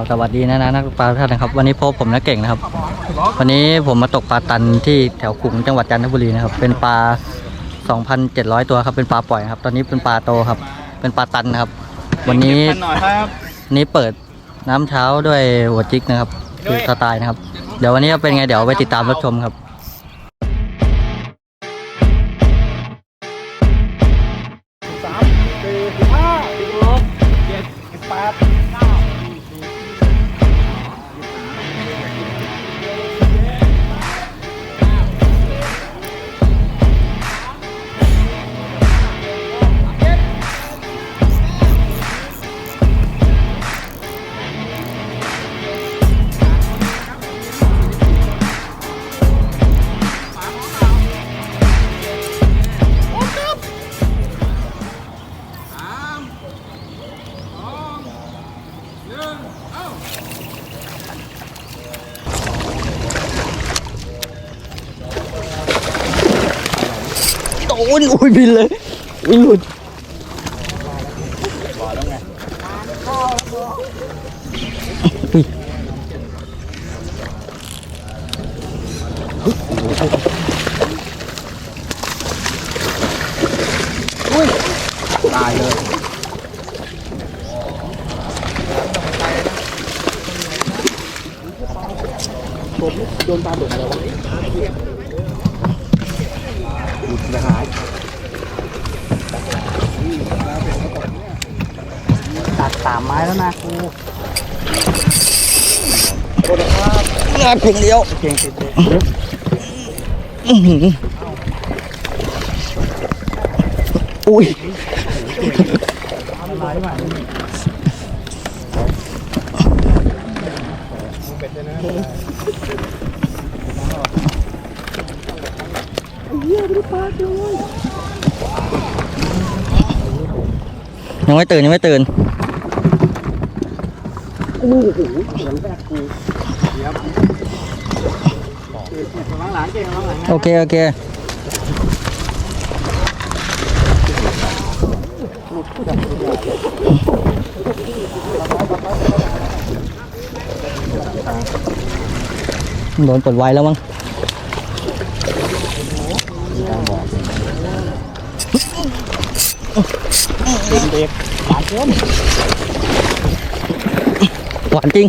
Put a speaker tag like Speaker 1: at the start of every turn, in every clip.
Speaker 1: ครับสวัสดีนะนะนักตกปลาทุกท่านนะครับ วันนี้พบผมนักเก่งนะครับ วันนี้ผมมาตกปลาตันที่แถวขลุงจังหวัดจันทบุรีนะครับ เป็นปลา 2,700 ตัวครับเป็นปลาปล่อยครับ ตอนนี้เป็นปลาโตครับ เป็นปลาตันนะครับ วันนี้
Speaker 2: หน่อยครับ
Speaker 1: วันนี้เปิดน้ำเช้าด้วยหัวจิกนะครับคือสไตล์นะครับ เดี๋ยววันนี้จะเป็นไงเดี๋ยวไปติดตามรับชมครับินเลยวิ่งหลุดอุ้ย
Speaker 2: ตายเลยโดนตาดุอะไรวะหลุดนะหายตัดสามไม้แล้วนะครู
Speaker 1: งาเพียงเดียว
Speaker 2: เก่งเก่ง
Speaker 1: อื้อหืออุ้ย
Speaker 2: อะไรวะ
Speaker 1: ยังไม่ตื่นยังไม่ตื่น
Speaker 2: โอ้โหเหมือนแบกกูเดี๋ยวหลังหลังเก่งหลังหลัง
Speaker 1: โอเค โอเคโดนปลดไว้แล้วมั้ง
Speaker 2: เด็กเด็กหลานเกิน
Speaker 1: หวานจริง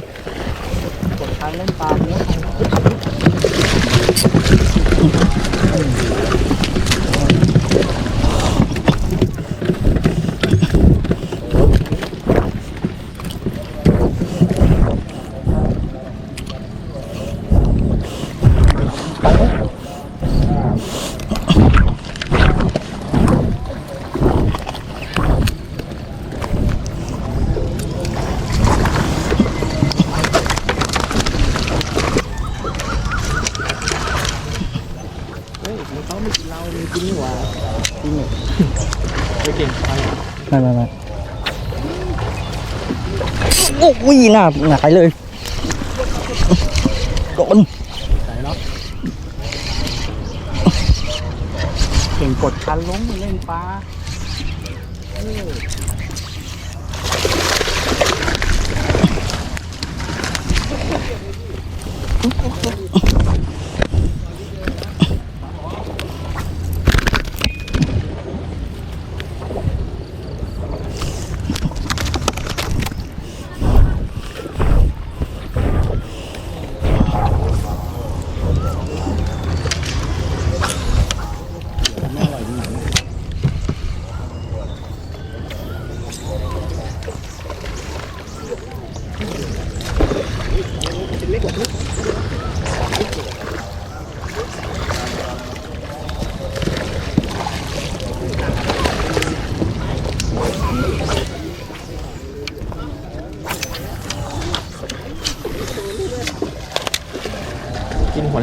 Speaker 2: ไม่ไม่
Speaker 1: ไม่โอ้ยหน้าหงายเลยโดน
Speaker 2: เก่งกดคันลงมาเล่นปลา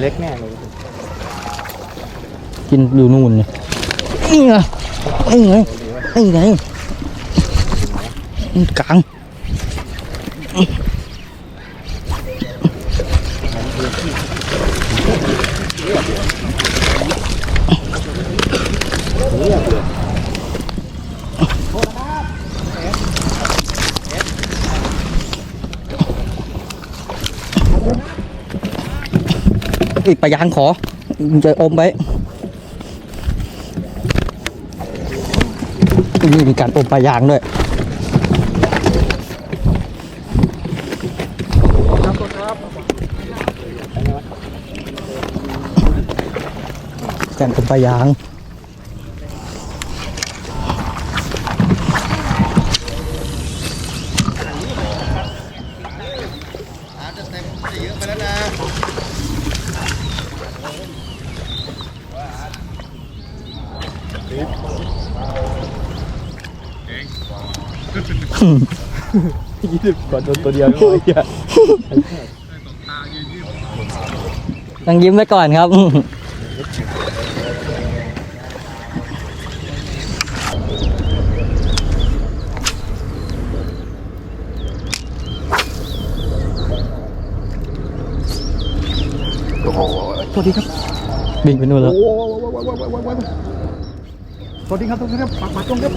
Speaker 2: เล็กแน่เลย
Speaker 1: กินอยู่นู่นเลยนี่ไงนี่ไงนี่ไงกลาง อีกปลายางขอจะอมไว้นี่มีการอมปลายางด้วยการอมปลายาง
Speaker 2: ยี่สิบกว่าตัวตัวเดียวโอ้ย
Speaker 1: ต้องยิ้มไว้ก่อนครับ
Speaker 2: สวัสดีครับ
Speaker 1: บินไปนู่นแล้ว
Speaker 2: โอ้สวัสดีครับทุกท่านครับปากปากตรงครับ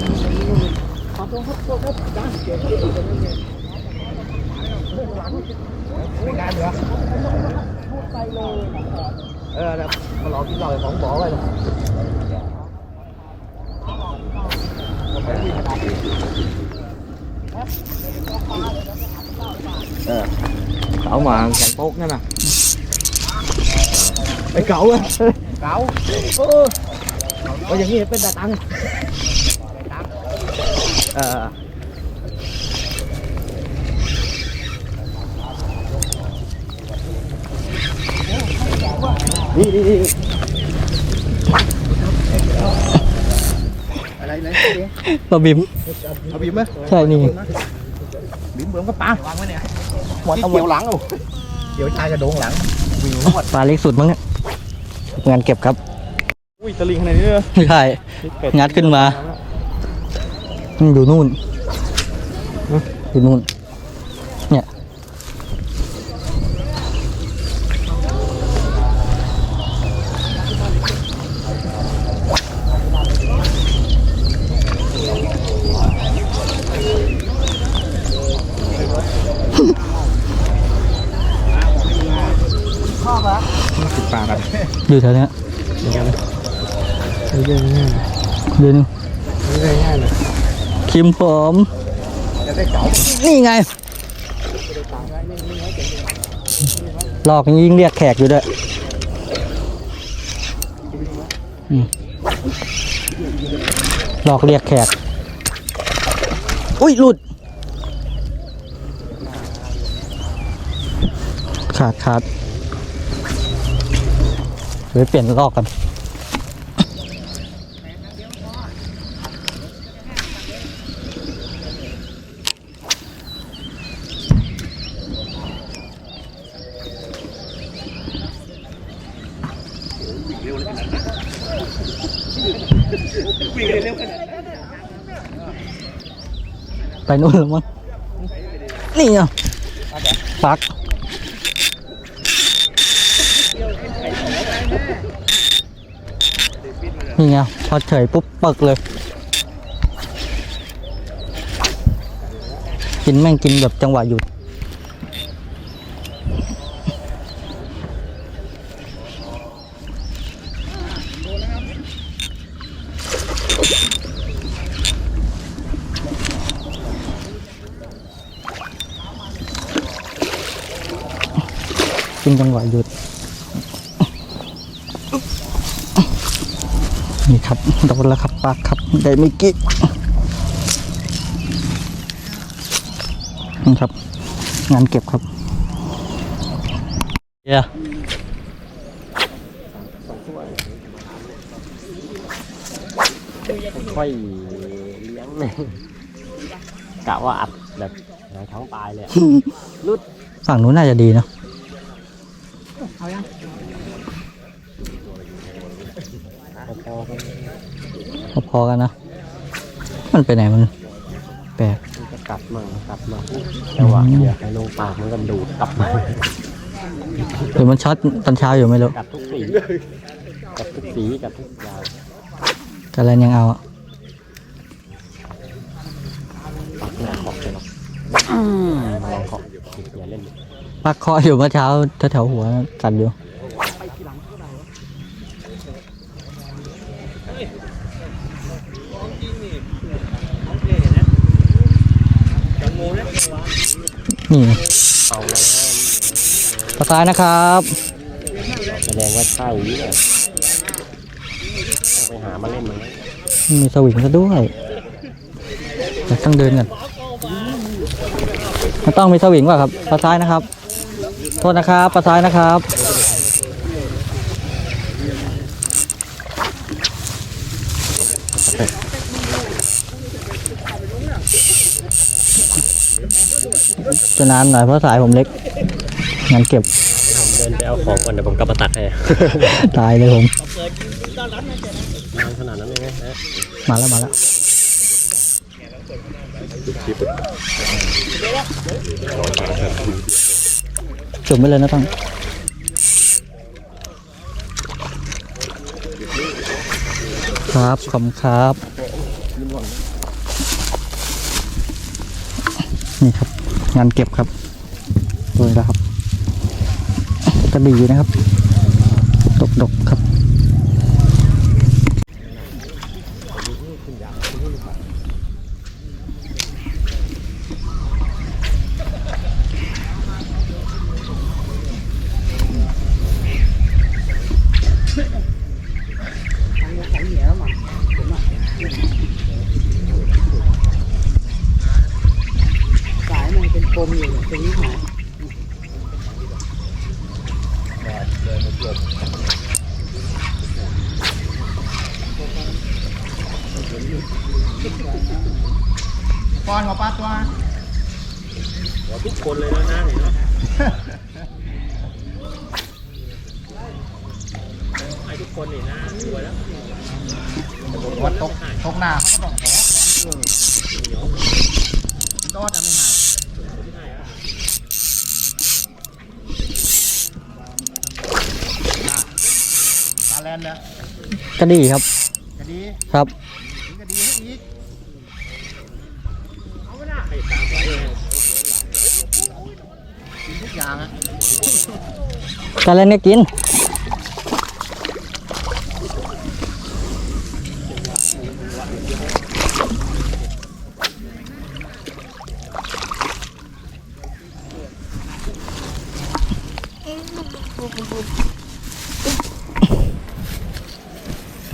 Speaker 2: ปากตรงครับตรงครับจ้า ไม่งานเหรอเออนะมารอกินเหล้าของบ่อไว้เลยเออเก๋ามาแข่งโป๊กนั่นน่ะไอ้เก๋าอะเก๋าเออเอาอย่างนี้เป็นตาตังเออ นี่นี่นี่อะไรอะไร
Speaker 1: ปลาบิม
Speaker 2: เอาบีมไหม
Speaker 1: ใช่นี่
Speaker 2: บีมเบื่อก็ปลาวางไว้เนี่ยหัวตะเกียวหลังเอาเดี๋ยวชายกระโดงหลังวิ่งรวด
Speaker 1: ปลาเล็กสุดมั้งเนี่ยงานเก็บครับ
Speaker 2: อุ้ยตะลิงขนาดนี้เลย
Speaker 1: ใช่งัดขึ้นมามันอยู่นู่นอยู่นู่น เนี่ย
Speaker 2: ติดปลากัน
Speaker 1: อยู่แถวเนี้ย
Speaker 2: เหมือนกันเรื่องง่าย
Speaker 1: เดิน
Speaker 2: เรื่องง่ายเลย
Speaker 1: คิมผม
Speaker 2: จะได้เก๋า
Speaker 1: นี่ไงหลอกยิ่งเรียกแขกอยู่ด้วยอืมหลอกเรียกแขก อุ้ยหลุด ขาดขาด เดี๋ยวเปลี่ยนลอกกันไปนู่นแล้วมั้งนี่อะปัก นี่ไงพอเฉยปุ๊บเปิกเลย กินแม่งกินแบบจังหวะหยุดกินจังหวะหยุด นี่ครับโดนแล้วครับปากครับได้ไม่กี่นี่ครับ งานเก็บครับเย้
Speaker 3: ค่อยเลี้ยงเลยกะว่าอัดแบบหายท้องตายเลยอะ
Speaker 1: ฝั่งนู้นน่าจะดีเนอะ พอๆกันนะ มันไปไหนมันแปลก
Speaker 3: มันจะกัดมั่งกัดมาแต่ว่าอยากให้ลงปากมันก็ดูดกลับมา
Speaker 1: หรือมันช็อตตอนเช้าอยู่ไม่รู้
Speaker 3: กัดทุกสีกัดทุกสีกัดทุกอย่าง
Speaker 1: แต่แลนยังเอาอะ
Speaker 3: ปักหน้าขอบเลยหรอกมาลองขอบอย่าเล่น
Speaker 1: ปักคออยู่เมื่อเช้าแถวๆหัวกัดอยู่
Speaker 3: ไปทีหลัง
Speaker 1: นี่
Speaker 3: เอาแล้ว
Speaker 1: ปลาซ้ายนะครับ
Speaker 3: แสดงว่าใช่เนี่ยต้องไปหามาเล่นมันแล้ว
Speaker 1: มีสวิงซะด้วยแต่ต้องเดินกันมันต้องมีสวิงว่ะครับปลาซ้ายนะครับ โทษนะครับปลาซ้ายนะครับ จะนานหน่อยเพราะสายผมเล็กงานเก็บ
Speaker 3: ผมเดินไปเอาของก่อนเดี๋ยวผมกลับมาตัดให้
Speaker 1: ตายเลยผม
Speaker 3: นานขนาดนั้นเลยไหมฮะ
Speaker 1: มาแล้วมาแล้วจุ่มไปเลยนะต้องครับขอบคุณครับ นี่ครับ งานเก็บครับดูนะครับ กระบี่นะครับ ดกดกๆครับ
Speaker 2: สายมันเป็นปมอยู่ ตรงนี้หายปอนหัวปลาตัว
Speaker 3: ทุกคนเลยนะนะเห็นไหมไอ้ทุกคนนี่นะสวยแล้ว
Speaker 2: วัดตกตกหน้าเขาก็ต้องขอเออโดดอะไม่หาย นด์เนี่ย
Speaker 1: กระดี่ครับ
Speaker 2: จะดี
Speaker 1: ครับ
Speaker 2: ถึงจะดีให้อีก
Speaker 3: ให้ตามไปเลย
Speaker 2: กินทุกอย่างอะ
Speaker 1: กระเล่นเนี่ยกิน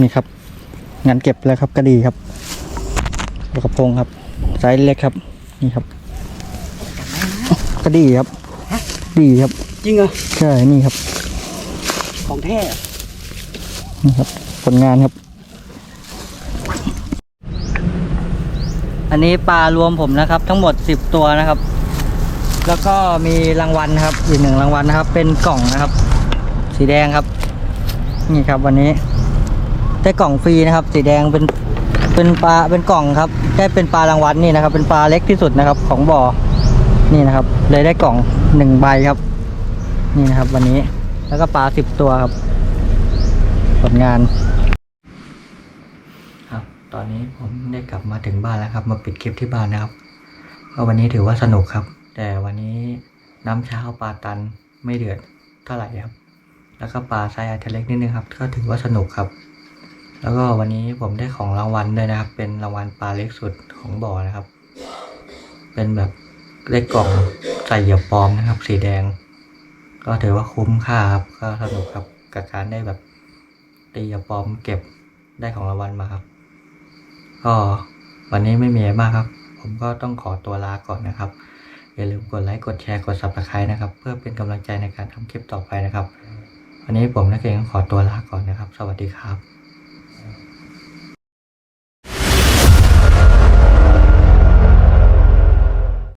Speaker 1: นี่ครับ งานเก็บแล้วครับกระดีครับปลากระพงครับไซส์เล็กครับ นี่ครับกระดีครับ ดีครับ
Speaker 2: จริงเหรอ
Speaker 1: ใช่นี่ครับ
Speaker 2: ของแท้
Speaker 1: นี่ครับ ผลงานครับ อันนี้ปลารวมผมนะครับ ทั้งหมดสิบตัวนะครับ แล้วก็มีรางวัลนะครับอีกหนึ่งรางวัลนะครับ เป็นกล่องนะครับ สีแดงครับ นี่ครับวันนี้ ได้กล่องฟรีนะครับ สีแดงเป็นเป็นปลาเป็นกล่องครับได้เป็นปลารางวัลนี่นะครับ เป็นปลาเล็กที่สุดนะครับ ของบ่อนี่นะครับ เลยได้กล่องหนึ่งใบครับ นี่นะครับ วันนี้แล้วก็ปลาสิบตัวครับ ผลงาน ครับ ตอนนี้ผมได้กลับมาถึงบ้านแล้วครับ มาปิดคลิปที่บ้านนะครับก็วันนี้ถือว่าสนุกครับ แต่วันนี้น้ำเช้าปลาตันไม่เดือดเท่าไหร่ครับ แล้วก็ปลาไซส์อาจจะเล็กนิดนึงครับ ก็ถือว่าสนุกครับ แล้วก็วันนี้ผมได้ของรางวัลด้วยนะครับ เป็นรางวัลปลาเล็กสุดของบ่อนะครับ เป็นแบบเลขกล่องใส่เหยื่อปลอมนะครับ สีแดง ก็ถือว่าคุ้มค่าครับก็สนุกครับกับการได้แบบตีเหยื่อปลอมเก็บได้ของรางวัลมาครับ ก็วันนี้ไม่มีอะไรมากครับ ผมก็ต้องขอตัวลาก่อนนะครับอย่าลืมกดไลค์กดแชร์กด subscribe นะครับ เพื่อเป็นกำลังใจในการทำคลิปต่อไปนะครับ วันนี้ผมนักเก่งขอตัวลาก่อนนะครับ สวัสดีครับ